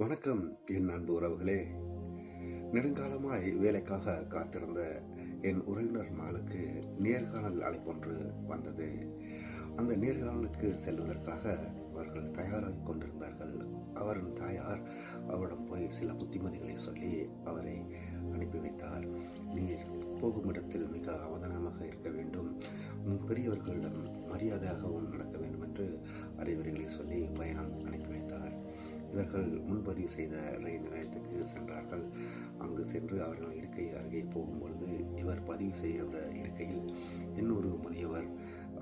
வணக்கம் என் அன்பு உறவுகளே. நெடுங்காலமாய் வேலைக்காக காத்திருந்த என் உறவினர் மகளுக்கு நேர்காணல் அழைப்பொன்று வந்தது. அந்த நேர்காணலுக்கு செல்வதற்காக அவர்கள் தயாராகி கொண்டிருந்தார்கள். அவரின் தாயார் அவரிடம் போய் சில புத்திமதிகளை சொல்லி அவரை அனுப்பி வைத்தார். நீர் போகும் இடத்தில் மிக அவதானமாக இருக்க வேண்டும். பெரியவர்களிடம் மரியாதையாகவும் நடக்க வேண்டும் என்று அறிவுரைகளை சொல்லி பயணம் அனுப்பி இவர்கள் முன்பதிவு செய்த ரயில் நிலையத்துக்கு சென்றார்கள். அங்கு சென்று அவர்கள் இருக்கை அருகே போகும்பொழுது இவர் பதிவு செய்த அந்த இருக்கையில் இன்னொரு முதியவர்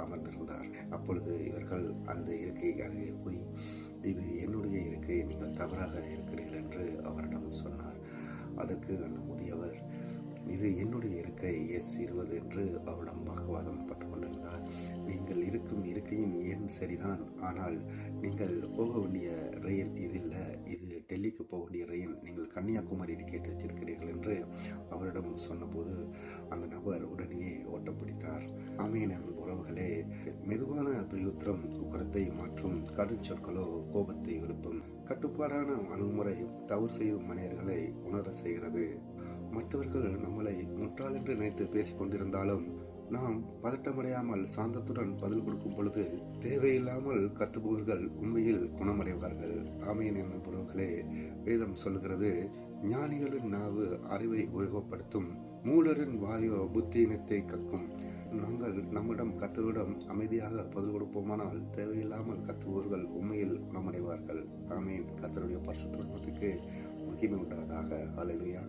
அமர்ந்திருந்தார். அப்பொழுது இவர்கள் அந்த இருக்கை அருகே போய் இது என்னுடைய இருக்கை நீங்கள் தவறாக இருக்கிறீர்கள் என்று அவரிடம் சொன்னார். அதற்கு அந்த முதியவர் இது என்னுடைய இருக்கை எஸ் இருபது என்று அவரிடம் வாக்குவாதம் பட்டு கொண்டிருந்தார். நீங்கள் இருக்கும் இருக்கையின் எண் சரிதான்? ஆனால் நீங்கள் போக போக வேண்டிய ரயில் நீங்கள் கன்னியாகுமரியில் கேட்டு வச்சிருக்கிறீர்கள் என்று அவரிடம் சொன்னபோது அந்த நபர் உடனே ஓட்டம் பிடித்தார். அமீனன் உறவுகளே மெதுவான பிரியுத்திரம் உக்கரத்தை மாற்றும் கடும் சொற்களோ கோபத்தை எழுப்பும் கட்டுப்பாடான அணுகுமுறை தவறு செய்யும் மனிதர்களை உணர செய்கிறது. மற்றவர்கள் நம்மளை முட்டாள் என்று நினைத்து பேசிக் கொண்டிருந்தாலும் நாம் பதட்டமடையாமல் சாந்தத்துடன் பதில் கொடுக்கும் பொழுது தேவையில்லாமல் கத்துபவர்கள் உண்மையில் குணமடைவார்கள். ஆமையின் என்னும் உறவுகளே வேதம் சொல்கிறது ஞானிகளின் நாவு அறிவை உபயோகப்படுத்தும் மூலரின் வாயு புத்தியினத்தை கக்கும். நாங்கள் நம்மிடம் கத்துவிடம் அமைதியாக பதில் கொடுப்போமானால் தேவையில்லாமல் கத்துவோர்கள் உண்மையில் குணமடைவார்கள். ஆமீன். கத்தருடைய பரிசுத்தத்துக்கு மகிமை உண்டாதாக அலையா